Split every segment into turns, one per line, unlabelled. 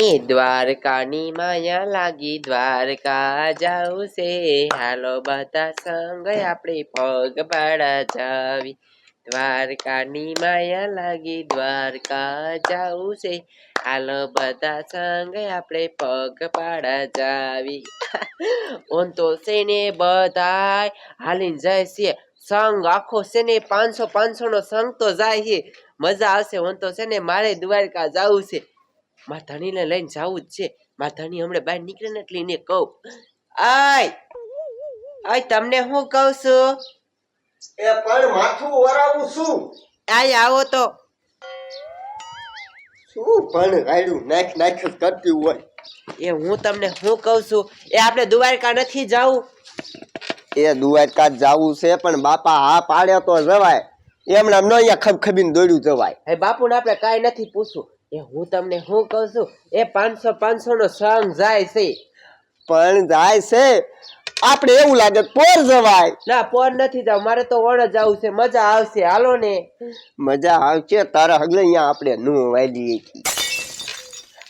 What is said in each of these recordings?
દ્વારકાની માયા લાગી દ્વારકા છે. હાલો બધા સંગ આપણે પગ પાડા જાવી. દ્વારકાની માયા લાગી દ્વારકા છે. હાલો બધા સંગ આપણે પગ પાડા જાવી. ઓન તો છે ને બધા હાલીને જાય છે. સંગ આખો છે ને પાંચસો પાંચસો નો સંગ તો જાય છે. મજા આવશે. ઓન તો છે ને મારે દ્વારકા જાવું છે. મારા ધણીને લઈને જવું જ છે. ધણી હમણાં બહાર નીકળે ને એટલે એને કહું. આય આય તમને હું કહું છું?
એ પણ માથું વરાવું છું.
આય આવો તો.
શું પણ રાયડું નાખ નાખ કરતી હોય.
એ હું તમને હું કહું છું? એ આપણે દ્વારકા નથી જવું.
એ દ્વારકા જાવું છે પણ બાપા હા પાડે તો જવાય. એમણે ન અહીંયા ખબખબીને દોડ્યું જવાય.
એ બાપુને આપણે કાંઈ નથી પૂછવું. એ હું તમને હું કહું છું? એ પાંચસો પાંચસો નો સંગ જાય છે.
પણ જાય છે. આપણે એવું લાગે પોર જવાય.
ના પોર નથી જાવ. મારે તો વણ જ છે મજા આવશે. હાલો ને.
મજા આવશે. તારા હગલે અહીંયા આપણે નું વાયલી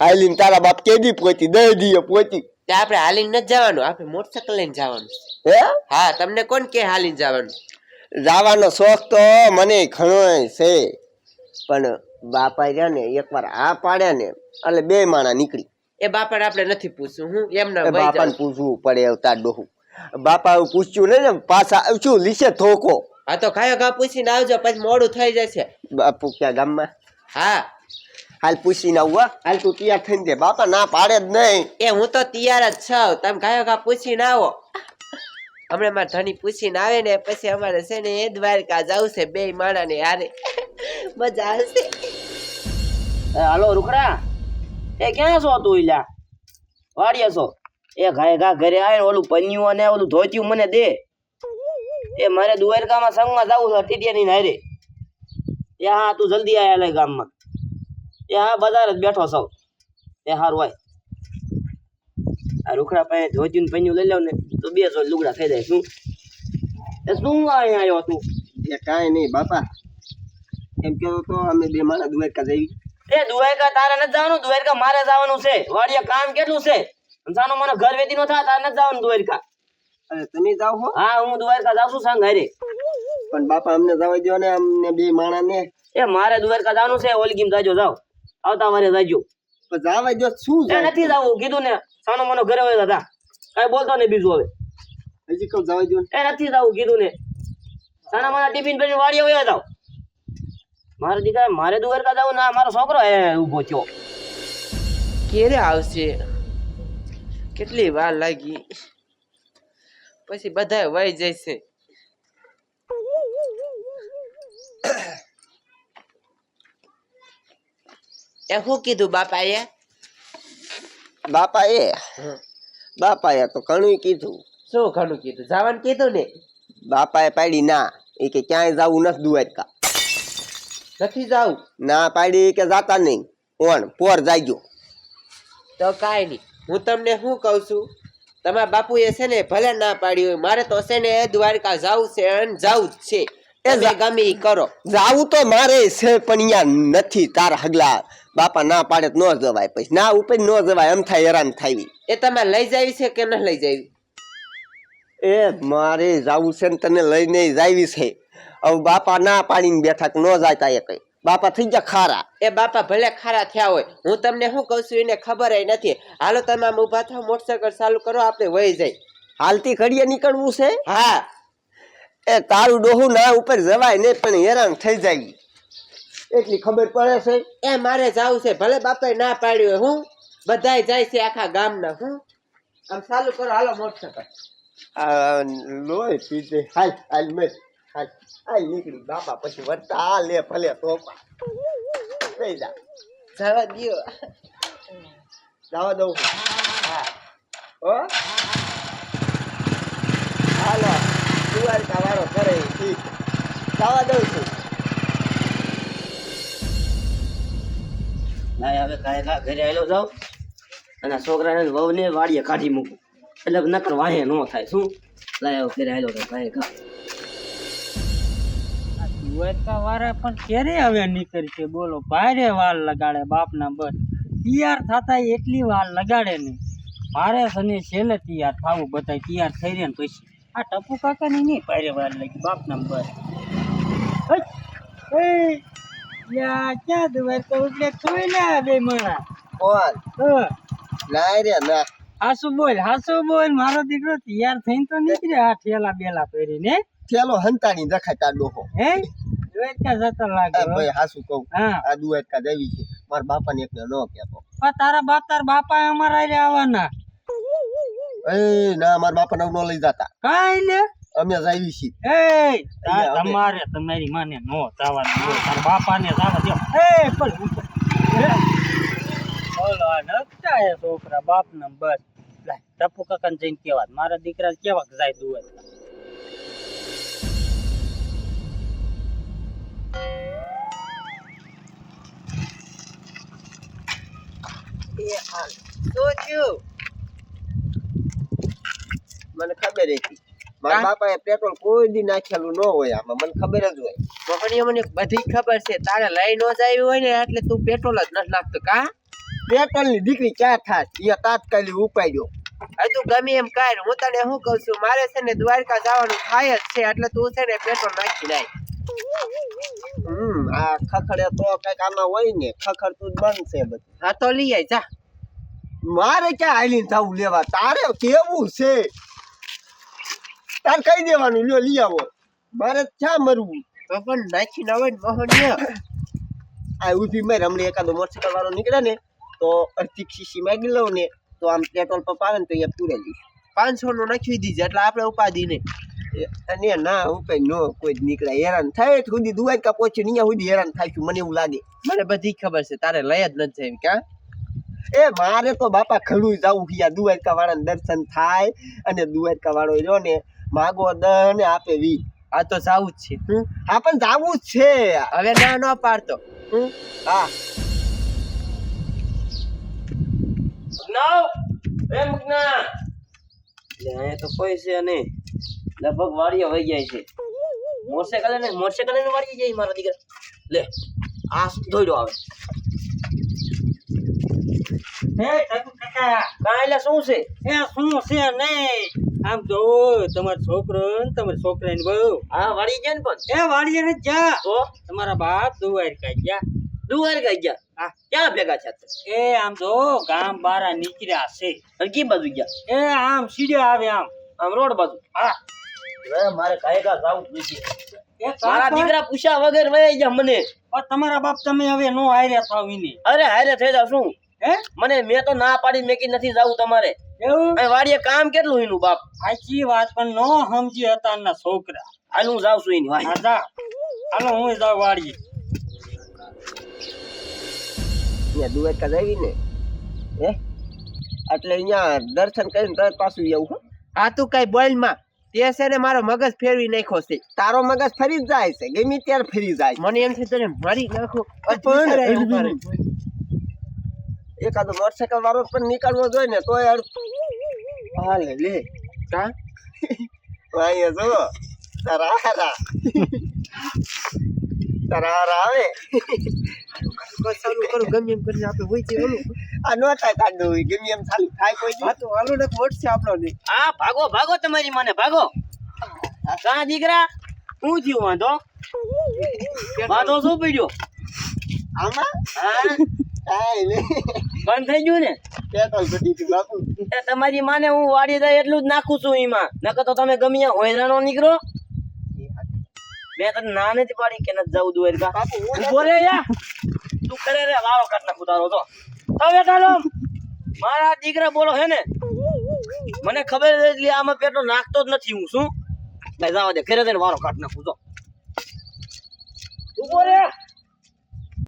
હાલીને તારા બાપ કેદી પહોંચી દઈ દીએ પહોંચી
તે આપણે હાલીને ન જવાનું. આપણે મોટરસાયકલ લઈને જવાનું.
હે?
હા તમને કોણ કે હાલીને જવાનું?
જવાનો શોખ તો મને ઘણો છે. પણ બાપા રહ્યા ને એકવાર આ પાડ્યા ને એટલે બે માણા નીકળી.
એ બાપાને આપણે નથી પૂછવું હું એમના
બાપાને પૂછવું પડે અવતાર ડોહું. બાપા એવું પૂછ્યું ને ને પાછા શું લીસે થોકો
હા તો ખાયો ઘા પૂછીને આવજો પછી મોડું થઈ જશે.
બાપુ ક્યાં ગામમાં?
હા.
હાલ પૂછીને આવું હાલ તું તૈયાર થઈને દે. બાપા ના પાડે જ નહીં.
એ હું તો તૈયાર જ છું. તમે ખાયો ઘા પૂછીને આવો. હમણાં મારા ધણી પૂછીને આવે ને પછી અમારે છે ને એ દ્વારકા જવું છે બે માણા ને હારે. મજા આવશે.
હાલો રૂખડા. એ ક્યાં છો તું ઇલા વાડીએ છો? એ ઘાય ઘા ઘરે આવીને ઓલું પન્યું અને ઓલું ધોતિયું મને દે. એ મારે દુવારકામાં સંગમાં જવું છે ટીટિયાની હારે એ હા તું જલ્દી આયા લે ગામમાં. એ હા બજાર જ બેઠો સૌ એ હારું હોય આ રૂખડા પાસે ધોતિયું પન્યું લઈ લઉં ને તો બે જોડ લુગડા થઈ જાય. શું? એ શું અહીંયા આવ્યો તું?
એ કાંઈ નહીં બાપા. એમ કેવું તો અમે બે મારા દ્વારકા જઈ
એ દ્વારકા તારે નથી જવાનું દ્વારકા મારે જવાનું છે. વાડિયા કામ કેટલું છે? સાનો મને ઘર વેતી નો થાય તારે નથી જવાનું દ્વારકા.
અરે તમે જાવ હો.
હા હું દ્વારકા જાવ છું સંગ હારે
પણ બાપા અમને જવા દો ને અમને બે માણા ને.
એ મારે દ્વારકા જવાનું છે ઓલગીમ જાજો જાવ આવતા મારે જાજો.
પણ જવા દો શું
એ નથી જવું કીધું ને સાનો મને ઘરે હોય દાદા કઈ બોલતો નહીં બીજું હવે.
હજી કહું જવા દો
એ નથી જવું કીધું ને. સાના મને ટિફિન ભરીને વાડીએ હોય જાવ મારે દીકરા મારે દુવારકા જવું ના મારો છોકરો એ ઊભો થયો.
ક્યારે આવશે? કેટલી વાર લાગી? પછી બધા વહી જશે. એ શું કીધું બાપાએ?
બાપા એ
હમ.
બાપાએ તો ઘણું કીધું.
શું ઘણું કીધું? જવાનું કીધું ને?
બાપાએ પાડી ના. એ કે ક્યાંય જવું નથી દ્વારકા
નથી જાવું
ના પાડી કે જાતા નહીં. કોણ પોર જાગ્યો
તો કાંઈ નહીં. હું તમને શું કહું છું? તમારા બાપુએ છે ને ભલે ના પાડી હોય મારે તો છે ને દ્વારકા જાવું છે અને જાવું જ છે.
એ
ગમે કરો.
જાવું તો મારે છે પણ અહીંયા નથી. તારા હગલા બાપા ના પાડે તો ન જવાય પછી. ના ઉપર ન જવાય એમ થાય હેરાન થાય
એ તમે લઈ જાવી છે કે ન લઈ જાવી?
એ મારે જાવું છે ને તને લઈને જાવી છે. હવે બાપા ના પાડીને બેઠા ન જાતા એ કઈ બાપા થઈ ગયા ખારા.
એ બાપા ભલે ખારા થયા હોય હું તમને શું કહું છું એને ખબર નથી. હાલો તમે આમ ઊભા થાવ મોટરસાયકલ ચાલુ કરો આપણે વહી જાય
હાલતી ઘડીએ નીકળવું છે?
હા.
એ તારું ડોહું ના ઉપર જવાય નહીં પણ હેરાન થઈ જાય. એટલી ખબર પડે છે?
એ મારે જવું છે ભલે બાપાએ ના પાડ્યું હોય હું બધાય જાય છે આખા ગામના હું? આમ ચાલુ કરો હાલો મોટરસાયકલ.
આ લોહી પીધે. હાલ હાલ મેં હાલ હાલ નીકળી. બાપા પછી વરતા. આ લે ભલે તોપા લઈ જા.
જવા દ્યો.
જવા દઉં.
હા.
હો? હાલો. દ્વારકા વાળો કરે ઠીક. જવા દઉં છું.
ના, હવે કાંઈ કા ઘરે આવેલો જાઉં. અને છોકરાને વહુને વાડીએ કાઢી મૂકું. એટલે નકર વાહે ન થાય. શું? લાય, હવે ઘરે આવેલો તો કાંઈ કા.
દ્વારકા વાળા પણ ક્યારે હવે નીકળશે બોલો ભારે વાર લગાડે બાપના બસ તૈયાર થતા એટલી વાર લગાડે નહીં. મારે સને છેલ્લે તૈયાર થવું બધા તૈયાર થઈ રહ્યા ને પછી. આ ટપુ કાકાની નહીં પારે વાર લાગી બાપ નંબર ક્યાં દુવાર તો એટલે થોઈ લે બે
કોણ
હા.
લાય રે ના.
હાસુ બોલ હાસુ બોલ મારો દીકરો તૈયાર થઈને તો નીકળ્યો આ ઠેલા બેલા પહેરીને.
થેલો હંતાણી રખાય તાર ડોહો.
હે? જોઈ કે જતો લાગે
આ ભાઈ હાસુ કહું. આ દુવાટકા દેવી છે. મારા બાપાને એકને ન કહેતો.
પણ તારા બાપ તાર બાપા અમારા હારે આવવાના.
એ ના મારા બાપાને ન લઈ જતા.
કાઈ ને
અમે જાવી છીએ.
એ તમારે તમારી માને નો જવાનું તાર બાપાને જવા દો એ પણ બોલો છોકરા બાપ ને બસ ટપુ કાકા જઈને કેવા મારા દીકરા કેવા જાય દુવા
શું થયું
મને ખબર હતી. મારા? બાપાએ પેટ્રોલ કોઈ દી નાખેલું ન હોય આમાં. મને ખબર જ હોય.
મોહનીય મને બધી ખબર છે. તારે લઈ નો જાવી હોય ને એટલે તું પેટ્રોલ જ નથી નાખતો કા?
પેટ્રોલની દીકરી ક્યાં થાત? એ તાત્કાલિક ઉપાડ્યો.
હવે તું ગમે એમ કર હું તને શું કહું છું? મારે છે ને દ્વારકા જવાનું થાય જ છે એટલે તું છે ને પેટ્રોલ નાખી નાખ.
હમ આ ખખડે તો કંઈક આમાં હોય ને ખખડતું જ બંધ છે બધું.
હા તો લઈ આય જા.
મારે ક્યાં હાલીને જવું લેવા? તારે કેવું છે? તાર કઈ દેવાનું લ્યો લઈ આવો. મારે ક્યાં મરવું?
તો પણ નાખી ના હોય ને
આ ઊભી મેં હમણાં એકાદો મોટરસાઇકલ વાળો નીકળે ને તો અડધી શીશી માગી લઉં ને તો આમ પેટ્રોલ પંપ આવે ને તો અહીંયા પૂરે લઈશ.
પાંચસો નું નાખી દીધે એટલે આપણે ઉપાધિ નહીં
અને ના હું કઈ નો કોઈ નીકળે. હેરાન થાય સુધી દુવાઈ કા પહોંચી નહીં સુધી હેરાન થાય છું. મને એવું લાગે.
મને બધી ખબર છે. તારે લઈ જ નથી જવી ક્યાં
એ મારે તો બાપા ખડું જવું હિયા દુવારકા વાળાને દર્શન થાય અને દુવારકા વાળો રહ્યો ને માગો દન આપે વી
આ તો જાવું જ છે.
હમ? હા પણ જાવું જ છે.
હવે ના ન પાડતો.
હા.
નાવ એ મુકના લે તો કોઈ છે નહીં. લગભગ વાડીએ વહી જાય છે. મોટરસાઇકલ ને મોટરસાઇકલ ને વાડીએ જાય મારા દીકરા. લે આ દોડ્યો આવે?
હે કાકા.
કાં એટલે શું છે?
એ શું છે નહીં? આમ જો તમાર છોકરો ને તમાર છોકરા ને બહુ.
હા વાડી ગયા ને પણ?
એ વાળી ને જા
તો?
તમારા બાપ દુવાર કાઈ ગયા.
દુવાર કાઈ ગયા?
હા.
ક્યાં ભેગા છે
એ આમ જો ગામ બારા નીકળ્યા છે.
કી બાજુ ગયા?
એ આમ સીડ્યા આવે આમ.
આમ રોડ બાજુ?
હા.
મારે કાયગા જાવું જ મારા દીકરા પૂછ્યા વગર વહી ગયા મને.
પણ તમારા બાપ તમે હવે નો થાવ ઈને
અરે હારે થઈ જાવ શું?
હે?
મને મેં તો ના પાડી મેકી નથી જાવું તમારે.
એવું?
વાડીએ કામ કેટલું એનું બાપ?
સાચી વાત પણ નો સમજી હતા છોકરા.
હાલ હું જાઉં છું વાડી.
જા. હાલો હું જાઉં વાડીએ.
અહીંયા દુવારકા જાવી ને? હે? એટલે અહીંયા દર્શન કરીને તરત પાછું આવું હા.
આ તું કઈ બોલમાં તે છે ને મારો મગજ ફેરવી નાખ્યો છે.
તારો મગજ ફરી જ જાય છે. ગમે ત્યારે ફરી જાય
મને એમ છે તને મારી નાખો
એકાદો મોટરસાયકલ વાળો પણ નીકળવો જોઈએ ને તોય અડ હાલે લે.
કા
અહીંયા જો તારા તારા આવે.
ચાલુ કરું ગમે એમ કરીને આપણે હોય છે ઓલું
આ નો થાય કાઢો ગમે એમ ચાલુ થાય કોઈ.
હા તો હાલો ને વોટ છે આપણો ને.
હા ભાગો ભાગો તમારી મને ભાગો. કા દીકરા હું થયું વાંધો? વાંધો શું પડ્યો?
આમાં?
હા.
કાંઈ નહીં.
બંધ થઈ ગયું ને?
પેટ્રોલ ઘટી ગયું બાપુ.
તમારી માને હું વાડી દે એટલું જ નાખું છું એમાં. નકર તો તમે ગમે હોયરાનો નીકળો. મેં તને ના નથી પાડી કે નથી જવું દુવેર કા યા. તું કરે રે વારો કાઢ નાખું તારો તો મારા દીકરા બોલો હે ને, મને ખબર એટલે આમાં પેટો નાખતો જ નથી હું, શું? જાવ દે, ઘરે વારો કાઢ નાખું તો ઊભો રે